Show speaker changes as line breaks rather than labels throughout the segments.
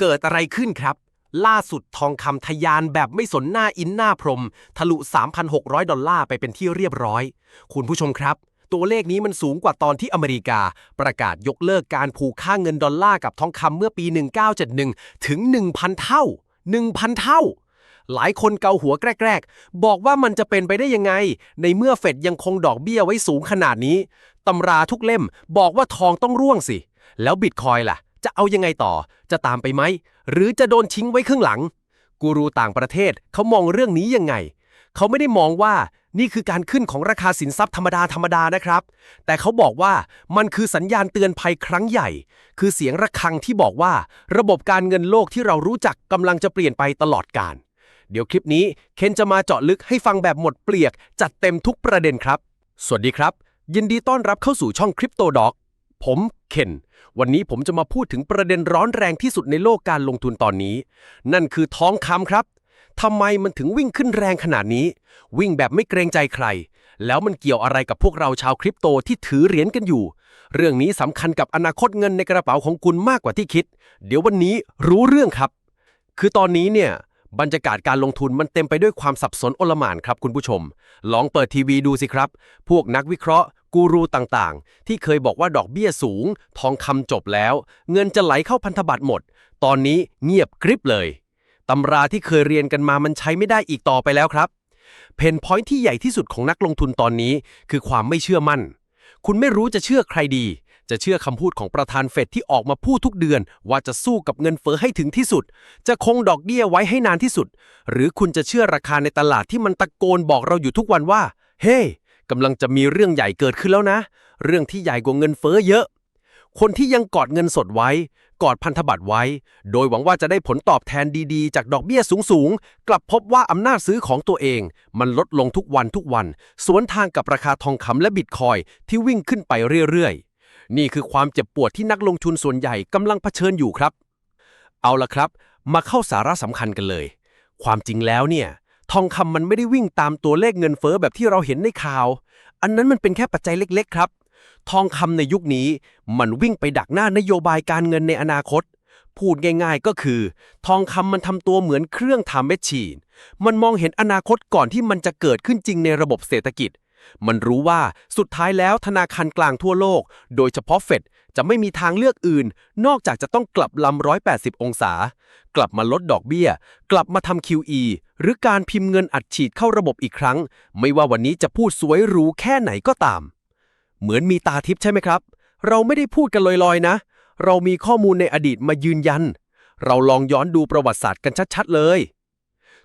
เกิดอะไรขึ้นครับ ล่าสุดทองคำทะยานแบบไม่สนหน้าอินหน้าพรม ทะลุ 3,600 ดอลลาร์ไปเป็นที่เรียบร้อย คุณผู้ชมครับ ตัวเลขนี้มันสูงกว่าตอนที่อเมริกา ประกาศยกเลิกการผูกค่าเงินดอลลาร์กับทองคำเมื่อปี 1971 ถึง 1,000 เท่า 1,000 เท่าหลายคนเกาหัวแกรกๆ บอกว่ามันจะเป็นไปได้ยังไง ในเมื่อเฟดยังคงดอกเบี้ยไว้สูงขนาดนี้ ตำราทุกเล่มบอกว่าทองต้องร่วงสิ แล้วบิตคอยล่ะ จะเอายังไงต่อ จะตามไปไหม หรือจะโดนทิ้งไว้ข้างหลัง กูรูต่างประเทศเขามองเรื่องนี้ยังไง เขาไม่ได้มองว่านี่คือการขึ้นของราคาสินทรัพย์ธรรมดาธรรมดานะครับ แต่เขาบอกว่ามันคือสัญญาณเตือนภัยครั้งใหญ่ คือเสียงระฆังที่บอกว่า ระบบการเงินโลกที่เรารู้จักกำลังจะเปลี่ยนไปตลอดกาล เดี๋ยวคลิปนี้เคนจะมาเจาะลึกให้ฟังแบบหมดเปลือก จัดเต็มทุกประเด็นครับ สวัสดีครับ ยินดีต้อนรับเข้าสู่ช่องคริปโตด็อก ผมเคนวันนี้ผมจะมาพูดถึงประเด็นร้อนแรงที่สุดในโลกการลงทุนตอนนี้ นั่นคือทองคำครับทำไมมันถึงวิ่งขึ้นแรงขนาดนี้ วิ่งแบบไม่เกรงใจใคร แล้วมันเกี่ยวอะไรกับพวกเราชาวคริปโตที่ถือเหรียญกันอยู่ เรื่องนี้สำคัญกับอนาคตเงินในกระเป๋าของคุณมากกว่าที่คิด เดี๋ยววันนี้รู้เรื่องครับ คือตอนนี้เนี่ยบรรยากาศการลงทุนมันเต็มไปด้วยความสับสนโอลหม่านครับคุณผู้ชม ลองเปิดทีวีดูสิครับ พวกนักวิเคราะห์ กูรูต่างๆ ที่เคยบอกว่าดอกเบี้ยสูง ทองคำจบแล้ว เงินจะไหลเข้าพันธบัตรหมด ตอนนี้เงียบกริบเลยตำราที่เคยเรียนกันมามันใช้ไม่ได้อีกต่อไปแล้วครับ เพนพอยท์ที่ใหญ่ที่สุดของนักลงทุนตอนนี้ คือความไม่เชื่อมั่น คุณไม่รู้จะเชื่อใครดี จะเชื่อคำพูดของประธานเฟดที่ออกมาพูดทุกเดือน ว่าจะสู้กับเงินเฟ้อให้ถึงที่สุด จะคงดอกเบี้ยไว้ให้นานที่สุด หรือคุณจะเชื่อราคาในตลาดที่มันตะโกนบอกเราอยู่ทุกวันว่า เฮ้ กำลังจะมีเรื่องใหญ่เกิดขึ้นแล้วนะ เรื่องที่ใหญ่กว่าเงินเฟ้อเยอะ คนที่ยังกอดเงินสดไว้ กอดพันธบัตรไว้ โดยหวังว่าจะได้ผลตอบแทนดีๆ จากดอกเบี้ยสูงๆ กลับพบว่าอำนาจซื้อของตัวเอง มันลดลงทุกวันทุกวัน สวนทางกับราคาทองคำและบิตคอยที่วิ่งขึ้นไปเรื่อยๆ นี่คือความเจ็บปวดที่นักลงทุนส่วนใหญ่กำลังเผชิญอยู่ครับ เอาละครับ มาเข้าสาระสำคัญกันเลย ความจริงแล้วเนี่ย ทองคำมันไม่ได้วิ่งตามตัวเลขเงินเฟ้อแบบที่เราเห็นในข่าว อันนั้นมันเป็นแค่ปัจจัยเล็ก ๆ ครับ ทองคำในยุคนี้มันวิ่งไปดักหน้านโยบายการเงินในอนาคต พูดง่ายๆก็คือ ทองคำมันทำตัวเหมือนเครื่องทำแมชชีน มันมองเห็นอนาคตก่อนที่มันจะเกิดขึ้นจริงในระบบเศรษฐกิจ มันรู้ว่าสุดท้ายแล้วธนาคารกลางทั่วโลก โดยเฉพาะเฟดจะไม่มีทางเลือกอื่น นอกจากจะต้องกลับลำ 180 องศา กลับมาลดดอกเบี้ย กลับมาทำ QE หรือการพิมพ์เงินอัดฉีดเข้าระบบอีกครั้ง ไม่ว่าวันนี้จะพูดสวยหรูแค่ไหนก็ตาม เหมือนมีตาทิพย์ใช่ไหมครับ เราไม่ได้พูดกันลอยๆนะ เรามีข้อมูลในอดีตมายืนยัน เราลองย้อนดูประวัติศาสตร์กันชัดๆเลย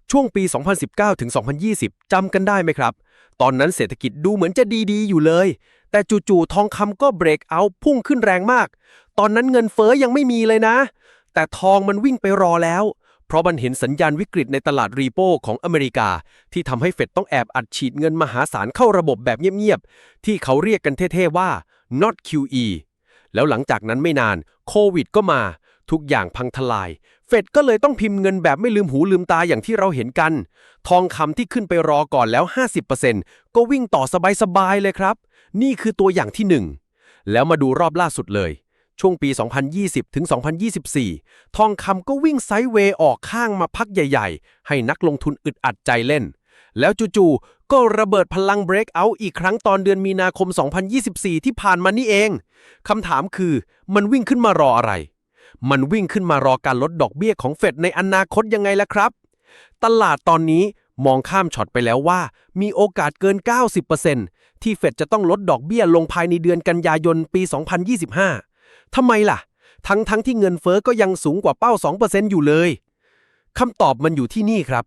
ช่วงปี 2019ถึง2020จำกันได้ไหมครับ ตอนนั้นเศรษฐกิจดูเหมือนจะดีๆ อยู่เลย แต่จู่ๆทองคำก็เบรกเอาพุ่งขึ้นแรงมาก ตอนนั้นเงินเฟ้อยังไม่มีเลยนะ แต่ทองมันวิ่งไปรอแล้ว เพราะมันเห็นสัญญาณวิกฤตในตลาดรีโปของอเมริกา ที่ทำให้เฟดต้องแอบอัดฉีดเงินมหาศาลเข้าระบบแบบเงียบๆ ที่เขาเรียกกันเท่ๆว่า not QE แล้วหลังจากนั้นไม่นานโควิดก็มา ทุกอย่างพังทลาย เฟดก็เลยต้องพิมพ์เงินแบบไม่ลืมหูลืมตาอย่างที่เราเห็นกัน ทองคำที่ขึ้นไปรอก่อนแล้ว 50%ก็วิ่งต่อสบายๆเลยครับ นี่คือตัวอย่างที่หนึ่งแล้วมาดูรอบล่าสุดเลย ช่วงปี 2020 ถึง 2024 ทองคำก็วิ่งไซด์เวย์ออกข้างมาพักใหญ่ ๆ ให้นักลงทุนอึดอัดใจเล่น แล้วจู่ๆ ก็ระเบิดพลังเบรกเอาอีกครั้งตอนเดือนมีนาคม 2024 ที่ผ่านมานี่เอง คำถามคือมันวิ่งขึ้นมารออะไร มันวิ่งขึ้นมารอการลดดอกเบี้ยของเฟดในอนาคตยังไงล่ะครับ ตลาดตอนนี้มองข้ามช็อตไปแล้วว่า มีโอกาสเกิน 90%ที่เฟดจะต้องลดดอกเบี้ยลงภายในเดือนกันยายนปี 2025 ทำไมล่ะ ทั้งทั้งที่เงินเฟอ้อก็ยังสูงกว่าเป้า 2%อยู่เลยคำตอบมันอยู่ที่นี่ครับ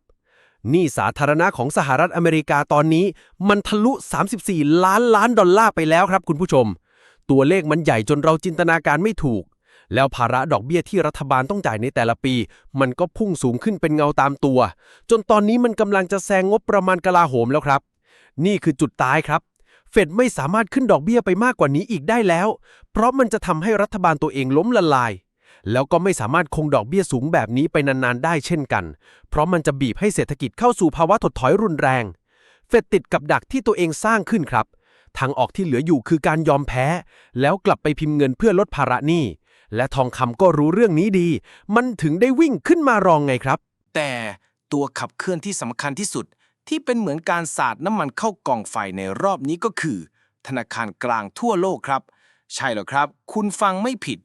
หนี้สาธารณะของสหรัฐอเมริกาตอนนี้ มันทะลุ 34 ล้านล้านดอลลาร์ไปแล้วครับคุณผู้ชม ตัวเลขมันใหญ่จนเราจินตนาการไม่ถูก แล้วภาระดอกเบี้ยที่รัฐบาลต้องจ่ายในแต่ละปี มันก็พุ่งสูงขึ้นเป็นเงาตามตัว จนตอนนี้มันกำลังจะแซงงบประมาณกลาโหมแล้วครับ นี่คือจุดตายครับ เฟดไม่สามารถขึ้นดอกเบี้ยไปมากกว่านี้อีกได้แล้ว เพราะมันจะทำให้รัฐบาลตัวเองล้มละลาย แล้วก็ไม่สามารถคงดอกเบี้ยสูงแบบนี้ไปนานๆได้เช่นกัน เพราะมันจะบีบให้เศรษฐกิจเข้าสู่ภาวะถดถอยรุนแรง เฟดติดกับดักที่ตัวเองสร้างขึ้นครับ ทางออกที่เหลืออยู่คือการยอมแพ้ แล้วกลับไปพิมพ์เงินเพื่อลดภาระหนี้
และทองคำก็รู้เรื่องนี้ดี มันถึงได้วิ่งขึ้นมารองไงครับ
แต่ตัวขับเคลื่อนที่สำคัญที่สุด ที่เป็นเหมือนการสาดน้ำมันเข้ากล่องไฟในรอบนี้ก็คือ ธนาคารกลางทั่วโลกครับ ใช่แล้วครับ คุณฟังไม่ผิด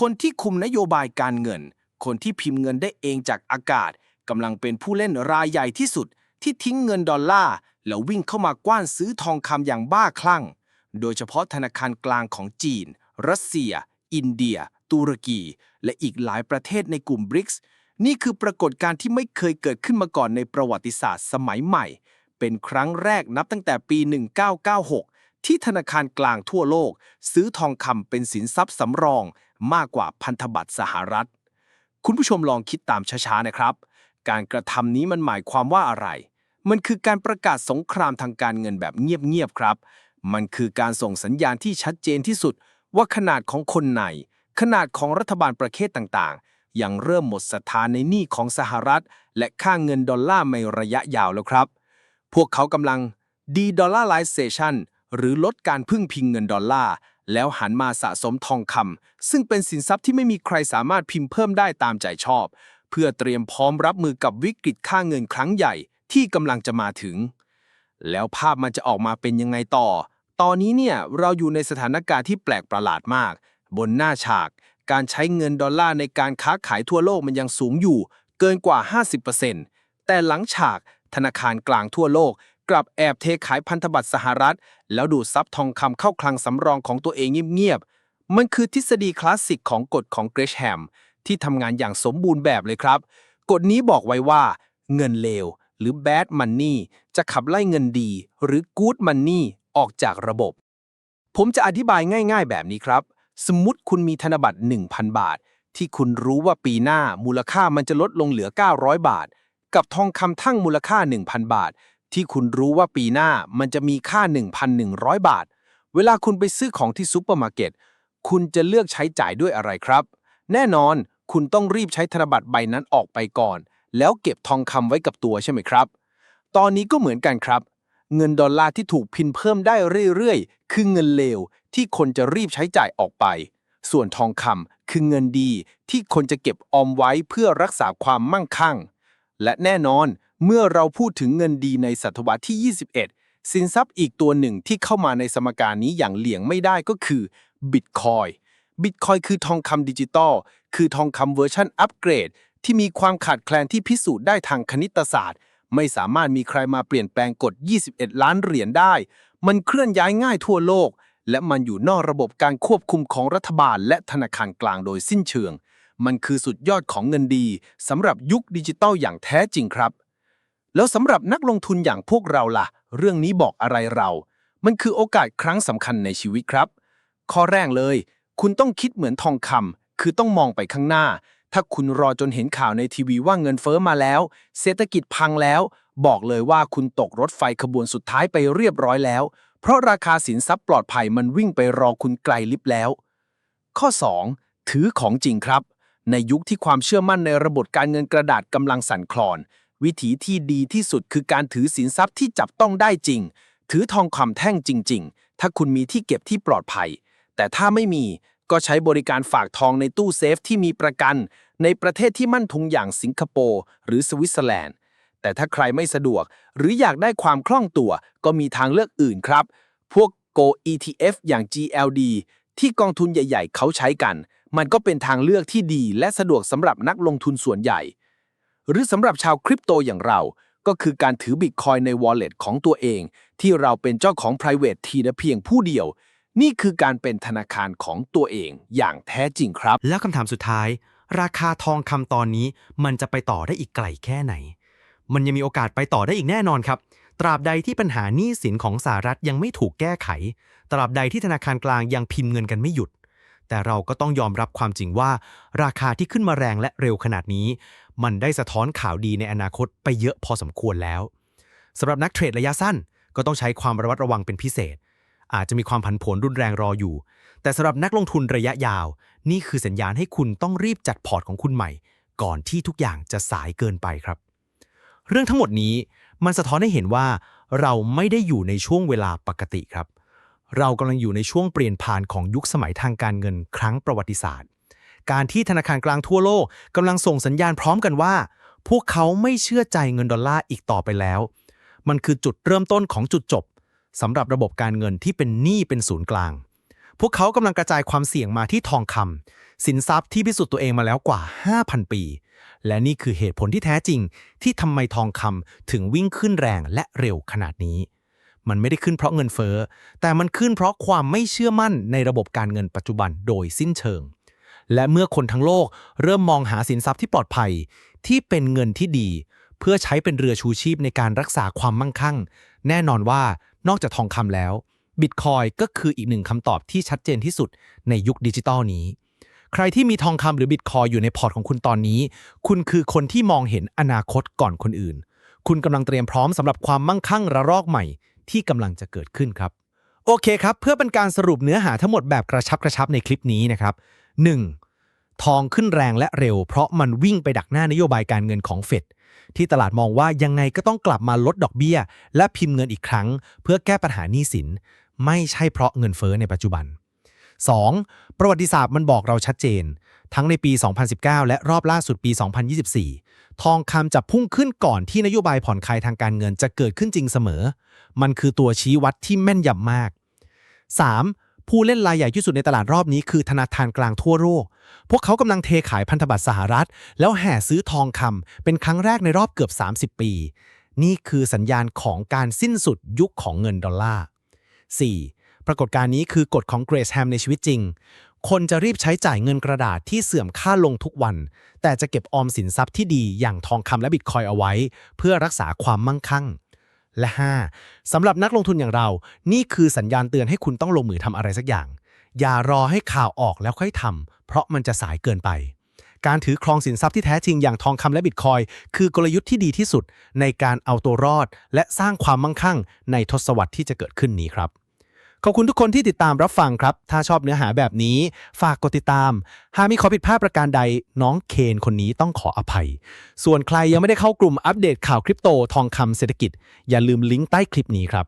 คนที่คุมนโยบายการเงิน คนที่พิมพ์เงินได้เองจากอากาศกำลังเป็นผู้เล่นรายใหญ่ที่สุด ที่ทิ้งเงินดอลลาร์แล้ววิ่งเข้ามากว้านซื้อทองคำอย่างบ้าคลั่ง โดยเฉพาะธนาคารกลางของจีน รัสเซีย อินเดีย ตุรกี และอีกหลายประเทศในกลุ่มบริกส์ นี่คือปรากฏการณ์ที่ไม่เคยเกิดขึ้นมาก่อนในประวัติศาสตร์สมัยใหม่ เป็นครั้งแรกนับตั้งแต่ปี 1996 ที่ธนาคารกลางทั่วโลก ซื้อทองคำเป็นสินทรัพย์สำรองมากกว่าพันธบัตรสหรัฐ คุณผู้ชมลองคิดตามช้าๆนะครับ การกระทำนี้มันหมายความว่าอะไร มันคือการประกาศสงครามทางการเงินแบบเงียบๆครับ มันคือการส่งสัญญาณที่ชัดเจนที่สุด ว่าขนาดของคนใน ขนาดของรัฐบาลประเทศต่างๆ ยังเริ่มหมดศรัทธาในหนี้ของสหรัฐ และค่าเงินดอลลาร์ในระยะยาวแล้วครับ พวกเขากำลัง de-dollarization หรือลดการพึ่งพิงเงินดอลลาร์ แล้วหันมาสะสมทองคำซึ่งเป็นสินทรัพย์ที่ไม่มีใครสามารถพิมพ์เพิ่มได้ตามใจชอบ เพื่อเตรียมพร้อมรับมือกับวิกฤตค่าเงินครั้งใหญ่ที่กำลังจะมาถึง แล้วภาพมันจะออกมาเป็นยังไงต่อ ตอนนี้เนี่ยเราอยู่ในสถานการณ์ที่แปลกประหลาดมาก บนหน้าฉากการใช้เงินดอลลาร์ในการค้าขายทั่วโลกมันยังสูงอยู่ เกินกว่า 50%แต่หลังฉากธนาคารกลางทั่วโลก กลับแอบเทขายพันธบัตรสหรัฐ แล้วดูดซับทองคำเข้าคลังสำรองของตัวเองเงียบๆ มันคือทฤษฎีคลาสสิกของกฎของเกรชแฮมที่ทำงานอย่างสมบูรณ์แบบเลยครับ กฎนี้บอกไว้ว่า เงินเลวหรือ bad money จะขับไล่เงินดี หรือ good money ออกจากระบบ ผมจะอธิบายง่าย ๆ แบบนี้ครับ สมมติคุณมีธนบัตร 1,000 บาท ที่คุณรู้ว่าปีหน้ามูลค่ามันจะลดลงเหลือ 900 บาท กับทองคำทั้งมูลค่า 1,000 บาท ที่คุณรู้ว่าปีหน้ามันจะมีค่า 1,100 บาท เวลาคุณไปซื้อของที่ซูเปอร์มาร์เก็ตคุณจะเลือกใช้จ่ายด้วยอะไรครับ แน่นอนคุณต้องรีบใช้ธนบัตรใบนั้นออกไปก่อน แล้วเก็บทองคำไว้กับตัวใช่ไหมครับ ตอนนี้ก็เหมือนกันครับ เงินดอลลาร์ที่ถูกพิมพ์เพิ่มได้เรื่อยๆ คือเงินเลว ที่คนจะรีบใช้จ่ายออกไป ส่วนทองคำคือเงินดีที่คนจะเก็บออมไว้เพื่อรักษาความมั่งคั่ง และแน่นอนเมื่อเราพูดถึงเงินดีในศตวรรษที่ 21 สินทรัพย์อีกตัวหนึ่งที่เข้ามาในสมการนี้อย่างเหลี่ยงไม่ได้ก็คือบิตคอยบิตคอยคือทองคำดิจิตอลคือทองคำเวอร์ชันอัปเกรด ที่มีความขาดแคลนที่พิสูจน์ได้ทางคณิตศาสตร์ ไม่สามารถมีใครมาเปลี่ยนแปลงกฎ 21 ล้านเหรียญได้ มันเคลื่อนย้ายง่ายทั่วโลก และมันอยู่นอกระบบการควบคุมของรัฐบาล และธนาคารกลางโดยสิ้นเชิง มันคือสุดยอดของเงินดีสำหรับยุคดิจิตอลอย่างแท้จริงครับ แล้วสำหรับนักลงทุนอย่างพวกเราล่ะ เรื่องนี้บอกอะไรเรา มันคือโอกาสครั้งสำคัญในชีวิตครับ ข้อแรกเลย คุณต้องคิดเหมือนทองคำคือต้องมองไปข้างหน้า ถ้าคุณรอจนเห็นข่าวในทีวีว่าเงินเฟ้อมาแล้ว เศรษฐกิจพังแล้ว บอกเลยว่าคุณตกรถไฟขบวนสุดท้ายไปเรียบร้อยแล้ว เพราะราคาสินทรัพย์ปลอดภัยมันวิ่งไปรอคุณไกลลิบแล้ว ข้อ 2. ถือของจริงครับ ในยุคที่ความเชื่อมั่นในระบบการเงินกระดาษกำลังสั่นคลอน วิธีที่ดีที่สุดคือการถือสินทรัพย์ที่จับต้องได้จริง ถือทองคำแท่งจริง ๆ ถ้าคุณมีที่เก็บที่ปลอดภัย แต่ถ้าไม่มีก็ใช้บริการฝากทองในตู้เซฟที่มีประกัน ในประเทศที่มั่นคงอย่างสิงคโปร์หรือสวิตเซอร์แลนด์ แต่ถ้าใครไม่สะดวก หรืออยากได้ความคล่องตัว ก็มีทางเลือกอื่นครับ พวก Go ETF อย่าง GLD ที่กองทุนใหญ่ ๆ เขาใช้กัน มันก็เป็นทางเลือกที่ดีและสะดวกสำหรับนักลงทุนส่วนใหญ่ หรือสำหรับชาวคริปโตอย่างเรา ก็คือการถือบิตคอยใน wallet ของตัวเอง ที่เราเป็นเจ้าของ private ทีละเพียงผู้เดียว นี่คือการเป็นธนาคารของตัวเองอย่างแท้จริงครับ
แล้วคำถามสุดท้าย ราคาทองคำตอนนี้มันจะไปต่อได้อีกไกลแค่ไหน มันยังมีโอกาสไปต่อได้อีกแน่นอนครับ ตราบใดที่ปัญหาหนี้สินของสหรัฐยังไม่ถูกแก้ไข ตราบใดที่ธนาคารกลางยังพิมพ์เงินกันไม่หยุด แต่เราก็ต้องยอมรับความจริงว่า ราคาที่ขึ้นมาแรงและเร็วขนาดนี้ มันได้สะท้อนข่าวดีในอนาคตไปเยอะพอสมควรแล้วสำหรับนักเทรดระยะสั้น ก็ต้องใช้ความระมัดระวังเป็นพิเศษ อาจจะมีความผันผวนรุนแรงรออยู่ แต่สำหรับนักลงทุนระยะยาว นี่คือสัญญาณให้คุณต้องรีบจัดพอร์ตของคุณใหม่ ก่อนที่ทุกอย่างจะสายเกินไปครับ เรื่องทั้งหมดนี้มันสะท้อนให้เห็นว่าเราไม่ได้อยู่ในช่วงเวลาปกติครับ เรากำลังอยู่ในช่วงเปลี่ยนผ่านของยุคสมัยทางการเงินครั้งประวัติศาสตร์ การที่ธนาคารกลางทั่วโลกกำลังส่งสัญญาณพร้อมกันว่า พวกเขาไม่เชื่อใจเงินดอลลาร์อีกต่อไปแล้ว มันคือจุดเริ่มต้นของจุดจบสำหรับระบบการเงินที่เป็นหนี้เป็นศูนย์กลาง พวกเขากำลังกระจายความเสี่ยงมาที่ทองคำสินทรัพย์ที่พิสูจน์ตัวเองมาแล้วกว่า 5,000 ปี และนี่คือเหตุผลที่แท้จริง ที่ทำไมทองคำถึงวิ่งขึ้นแรงและเร็วขนาดนี้ มันไม่ได้ขึ้นเพราะเงินเฟ้อ แต่มันขึ้นเพราะความไม่เชื่อมั่นในระบบการเงินปัจจุบันโดยสิ้นเชิง และเมื่อคนทั้งโลกเริ่มมองหาสินทรัพย์ที่ปลอดภัย ที่เป็นเงินที่ดี เพื่อใช้เป็นเรือชูชีพในการรักษาความมั่งคั่ง แน่นอนว่านอกจากทองคำแล้วบิตคอยก็คืออีกหนึ่งคำตอบที่ชัดเจนที่สุดในยุคดิจิตอลนี้ ใครที่มีทองคำหรือบิตคอยอยู่ในพอร์ตของคุณตอนนี้ คุณคือคนที่มองเห็นอนาคตก่อนคนอื่น คุณกำลังเตรียมพร้อมสำหรับความมั่งคั่งระลอกใหม่ ที่กำลังจะเกิดขึ้นครับ โอเคครับ เพื่อเป็นการสรุปเนื้อหาทั้งหมดแบบกระชับกระชับในคลิปนี้นะครับ 1. ทองขึ้นแรงและเร็ว เพราะมันวิ่งไปดักหน้านโยบายการเงินของเฟดที่ตลาดมองว่ายังไงก็ต้องกลับมาลดดอกเบี้ย และพิมพ์เงินอีกครั้ง เพื่อแก้ปัญหาหนี้สิน ไม่ใช่เพราะเงินเฟ้อในปัจจุบัน 2. ประวัติศาสตร์มันบอกเราชัดเจน ทั้งในปี 2019 และรอบล่าสุดปี 2024 ทองคำจะพุ่งขึ้นก่อนที่นโยบายผ่อนคลายทางการเงินจะเกิดขึ้นจริงเสมอ มันคือตัวชี้วัดที่แม่นยำมาก 3. ผู้เล่นรายใหญ่ที่สุดในตลาดรอบนี้คือธนาคารกลางทั่วโลก พวกเขากำลังเทขายพันธบัตรสหรัฐ แล้วแห่ซื้อทองคำเป็นครั้งแรกในรอบเกือบ 30 ปี นี่คือสัญญาณของการสิ้นสุดยุคของเงินดอลลาร์ 4. ปรากฏการณ์นี้คือกฎของเกรซแฮมในชีวิตจริง คนจะรีบใช้จ่ายเงินกระดาษที่เสื่อมค่าลงทุกวัน แต่จะเก็บออมสินทรัพย์ที่ดีอย่างทองคำและบิตคอยเอาไว้ เพื่อรักษาความมั่งคั่ง และ 5. สำหรับนักลงทุนอย่างเรา นี่คือสัญญาณเตือนให้คุณต้องลงมือทำอะไรสักอย่าง อย่ารอให้ข่าวออกแล้วค่อยทำเพราะมันจะสายเกินไปการถือครองสินทรัพย์ที่แท้จริงอย่างทองคำและบิตคอยคือกลยุทธ์ที่ดีที่สุดในการเอาตัวรอด และสร้างความมั่งคั่งในทศวรรษที่จะเกิดขึ้นนี้ครับ ขอบคุณทุกคนที่ติดตามรับฟังครับ ถ้าชอบเนื้อหาแบบนี้ ฝากกดติดตาม หากมีข้อผิดพลาดประการใดน้องเคนคนนี้ต้องขออภัย ส่วนใครยังไม่ได้เข้ากลุ่มอัปเดตข่าวคริปโตทองคำเศรษฐกิจ อย่าลืมลิงก์ใต้คลิปนี้ครับ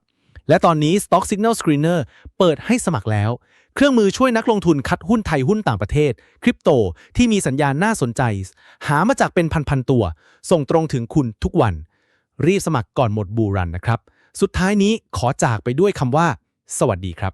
และตอนนี้ Stock Signal Screener เปิดให้สมัครแล้ว เครื่องมือช่วยนักลงทุนคัดหุ้นไทยหุ้นต่างประเทศ คริปโตที่มีสัญญาณน่าสนใจ หามาจากเป็นพันๆตัว ส่งตรงถึงคุณทุกวัน รีบสมัครก่อนหมดบูรันนะครับ สุดท้ายนี้ขอจากไปด้วยคำว่า สวัสดีครับ